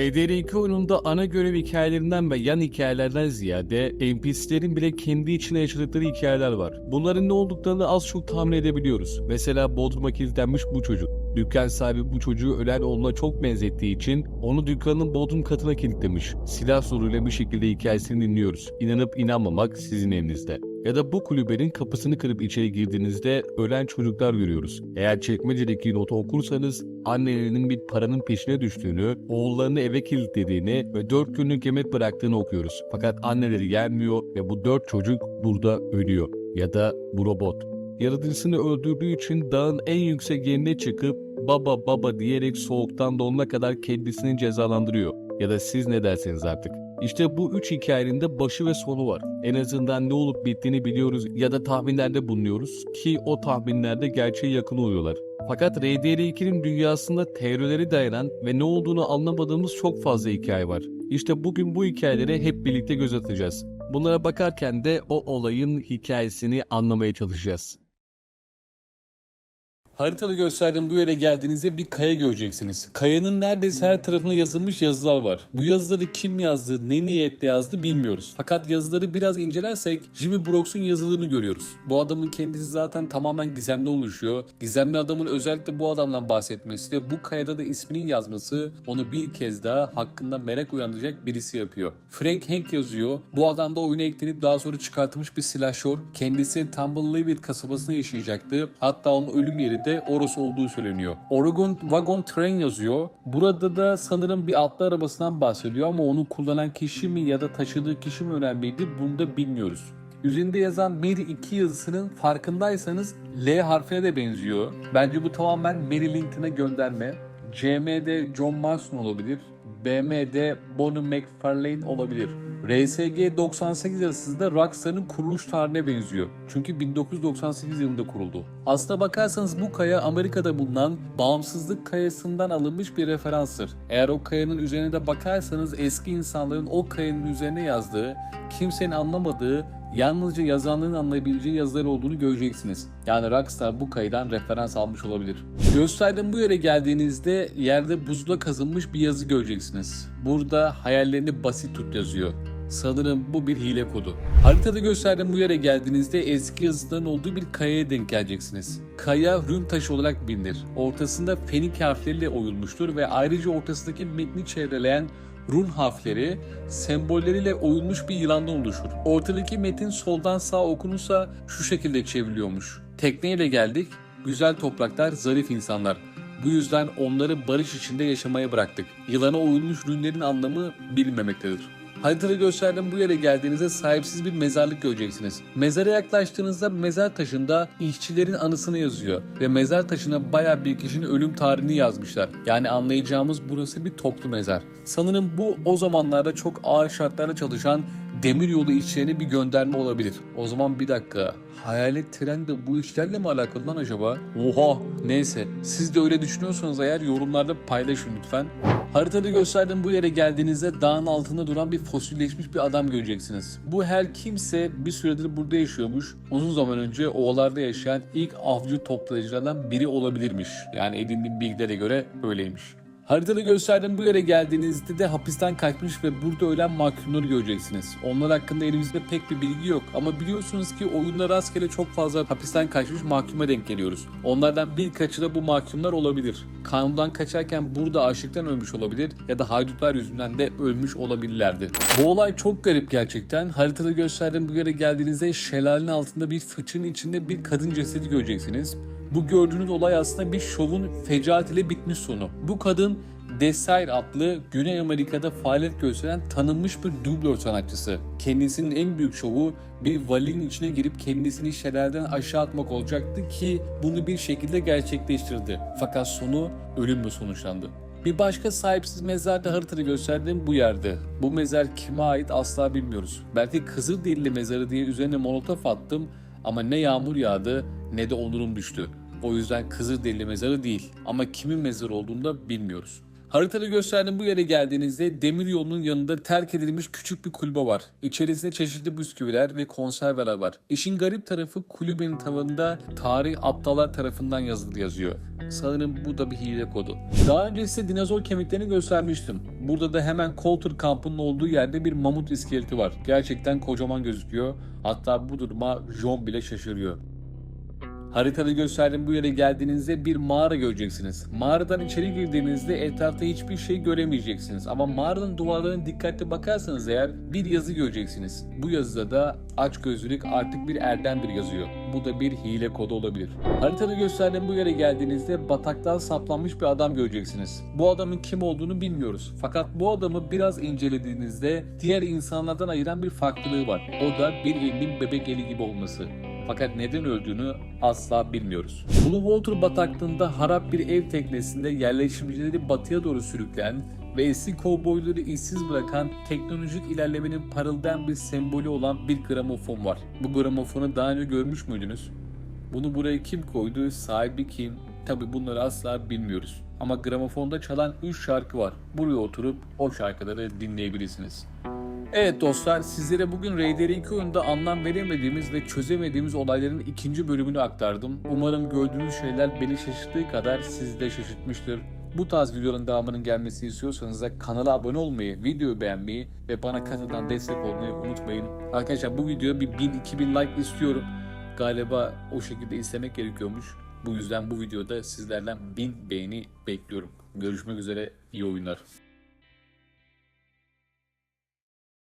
RDR2 oyununda ana görev hikayelerinden ve yan hikayelerden ziyade NPC'lerin bile kendi içine yaşadıkları hikayeler var. Bunların ne olduklarını az çok tahmin edebiliyoruz. Mesela Bodrum'a kilitlenmiş bu çocuk. Dükkan sahibi bu çocuğu ölen oğluna çok benzettiği için onu dükkanın bodrum katına kilitlemiş. Silah zoruyla bir şekilde hikayesini dinliyoruz. İnanıp inanmamak sizin elinizde. Ya da bu kulübenin kapısını kırıp içeri girdiğinizde ölen çocuklar görüyoruz. Eğer çekmecedeki notu okursanız annelerinin bir paranın peşine düştüğünü, oğullarını eve kilitlediğini ve 4 günlük yemek bıraktığını okuyoruz. Fakat anneleri gelmiyor ve bu 4 çocuk burada ölüyor. Ya da bu robot. Yaratıcısını öldürdüğü için dağın en yüksek yerine çıkıp baba baba diyerek soğuktan donuna kadar kendisini cezalandırıyor. Ya da siz ne derseniz artık. İşte bu üç hikayenin de başı ve sonu var. En azından ne olup bittiğini biliyoruz ya da tahminlerde bulunuyoruz ki o tahminlerde gerçeğe yakın oluyorlar. Fakat RDR2'nin dünyasında teorileri dayanan ve ne olduğunu anlamadığımız çok fazla hikaye var. İşte bugün bu hikayelere hep birlikte göz atacağız. Bunlara bakarken de o olayın hikayesini anlamaya çalışacağız. Haritada gösterdiğim bu yere geldiğinizde bir kaya göreceksiniz. Kayanın neredeyse her tarafına yazılmış yazılar var. Bu yazıları kim yazdı, ne niyetle yazdı bilmiyoruz. Fakat yazıları biraz incelersek Jimmy Brooks'un yazılarını görüyoruz. Bu adamın kendisi zaten tamamen gizemli oluşuyor. Gizemli adamın özellikle bu adamdan bahsetmesi ve bu kayada da isminin yazması onu bir kez daha hakkında merak uyandıracak birisi yapıyor. Frank Hank yazıyor. Bu adam da oyuna eklenip daha sonra çıkartılmış bir silahşör. Kendisi Tumbleweed kasabasında yaşayacaktı. Hatta onun ölüm yeri de orası olduğu söyleniyor. Oregon Wagon Train yazıyor. Burada da sanırım bir atlı arabasından bahsediyor ama onu kullanan kişi mi ya da taşıdığı kişi mi önemliydi bunu da bilmiyoruz. Üzerinde yazan Mary 2 yazısının farkındaysanız L harfine de benziyor. Bence bu tamamen Mary Linton'a gönderme. CM'de John Marston olabilir. BM'de Bonnie McFarlane olabilir. RSG 98 yazısı da Rockstar'ın kuruluş tarihine benziyor. Çünkü 1998 yılında kuruldu. Aslına bakarsanız bu kaya Amerika'da bulunan bağımsızlık kayasından alınmış bir referanstır. Eğer o kayanın üzerine de bakarsanız eski insanların o kayanın üzerine yazdığı, kimsenin anlamadığı yalnızca yazanların anlayabileceği yazılar olduğunu göreceksiniz. Yani Rockstar bu kayıdan referans almış olabilir. Gösterdiğim bu yere geldiğinizde yerde buzla kazınmış bir yazı göreceksiniz. Burada hayallerini basit tut yazıyor. Sanırım bu bir hile kodu. Haritada gösterdiğim bu yere geldiğinizde eski yazıların olduğu bir kayaya denk geleceksiniz. Kaya rün taşı olarak bilinir. Ortasında fenik harfleriyle oyulmuştur ve ayrıca ortasındaki metni çevreleyen run harfleri sembolleriyle oyulmuş bir yılandan oluşur. Ortadaki metin soldan sağa okunursa şu şekilde çevriliyormuş. Tekneyle geldik, güzel topraklar, zarif insanlar. Bu yüzden onları barış içinde yaşamaya bıraktık. Yılana oyulmuş rünlerin anlamı bilinmemektedir. Haritada gösterdiğim bu yere geldiğinizde sahipsiz bir mezarlık göreceksiniz. Mezara yaklaştığınızda mezar taşında işçilerin anısını yazıyor ve mezar taşına baya bir kişinin ölüm tarihini yazmışlar. Yani anlayacağımız burası bir toplu mezar. Sanırım bu o zamanlarda çok ağır şartlarda çalışan demiryolu işçilerine bir gönderme olabilir. O zaman bir dakika. Hayalet tren de bu işlerle mi alakalı lan acaba? Oha! Neyse. Siz de öyle düşünüyorsanız eğer yorumlarda paylaşın lütfen. Haritada gösterdiğim bu yere geldiğinizde dağın altında duran bir fosilleşmiş bir adam göreceksiniz. Bu her kimse bir süredir burada yaşıyormuş. Uzun zaman önce ovalarda yaşayan ilk avcı toplayıcılardan biri olabilirmiş. Yani edindiğim bilgilere göre öyleymiş. Haritada gösterdiğim bu yere geldiğinizde de hapisten kaçmış ve burada ölen mahkumları göreceksiniz. Onlar hakkında elimizde pek bir bilgi yok ama biliyorsunuz ki oyunda rastgele çok fazla hapisten kaçmış mahkuma denk geliyoruz. Onlardan birkaçı da bu mahkumlar olabilir. Kanundan kaçarken burada açlıktan ölmüş olabilir ya da haydutlar yüzünden de ölmüş olabilirlerdi. Bu olay çok garip gerçekten. Haritada gösterdiğim bu yere geldiğinizde şelalenin altında bir fıçının içinde bir kadın cesedi göreceksiniz. Bu gördüğünüz olay aslında bir şovun fecaat ile bitmiş sonu. Bu kadın Desire adlı Güney Amerika'da faaliyet gösteren tanınmış bir dublör sanatçısı. Kendisinin en büyük şovu bir valinin içine girip kendisini şelaleden aşağı atmak olacaktı ki bunu bir şekilde gerçekleştirdi. Fakat sonu ölümle sonuçlandı. Bir başka sahipsiz mezar da haritada gösterdiğim bu yerde. Bu mezar kime ait asla bilmiyoruz. Belki Kızılderili mezarı diye üzerine molotof attım ama ne yağmur yağdı ne de onurum düştü. O yüzden Kızılderili mezarı değil ama kimin mezarı olduğunu da bilmiyoruz. Haritada gösterdiğim bu yere geldiğinizde demir yolunun yanında terk edilmiş küçük bir kulübe var. İçerisinde çeşitli bisküviler ve konserveler var. İşin garip tarafı kulübenin tavanında tarih aptallar tarafından yazılı yazıyor. Sanırım bu da bir hile kodu. Daha önce size dinozor kemiklerini göstermiştim. Burada da hemen Coulter kampının olduğu yerde bir mamut iskeleti var. Gerçekten kocaman gözüküyor. Hatta bu duruma John bile şaşırıyor. Haritada gösterdiğim bu yere geldiğinizde bir mağara göreceksiniz. Mağaradan içeri girdiğinizde etrafta hiçbir şey göremeyeceksiniz. Ama mağaranın duvarlarına dikkatli bakarsanız eğer bir yazı göreceksiniz. Bu yazıda da aç gözlülük artık bir erdemdir yazıyor. Bu da bir hile kodu olabilir. Haritada gösterdiğim bu yere geldiğinizde bataktan saplanmış bir adam göreceksiniz. Bu adamın kim olduğunu bilmiyoruz. Fakat bu adamı biraz incelediğinizde diğer insanlardan ayıran bir farklılığı var. O da bir elinin bebek eli gibi olması. Fakat neden öldüğünü asla bilmiyoruz. Blue Water bataklığında harap bir ev teknesinde yerleşimcileri batıya doğru sürükleyen ve eski kovboyları işsiz bırakan teknolojik ilerlemenin parıldayan bir sembolü olan bir gramofon var. Bu gramofonu daha önce görmüş müydünüz? Bunu buraya kim koydu, sahibi kim? Tabi bunları asla bilmiyoruz. Ama gramofonda çalan 3 şarkı var. Buraya oturup o şarkıları dinleyebilirsiniz. Evet dostlar sizlere bugün Raider 2 oyunda anlam veremediğimiz ve çözemediğimiz olayların ikinci bölümünü aktardım. Umarım gördüğünüz şeyler beni şaşırttığı kadar sizi de şaşırtmıştır. Bu tarz videoların devamının gelmesini istiyorsanız da kanala abone olmayı, videoyu beğenmeyi ve bana katıldan destek olmayı unutmayın. Arkadaşlar bu videoya bir 1000-2000 like istiyorum. Galiba o şekilde istemek gerekiyormuş. Bu yüzden bu videoda sizlerden 1000 beğeni bekliyorum. Görüşmek üzere, iyi oyunlar.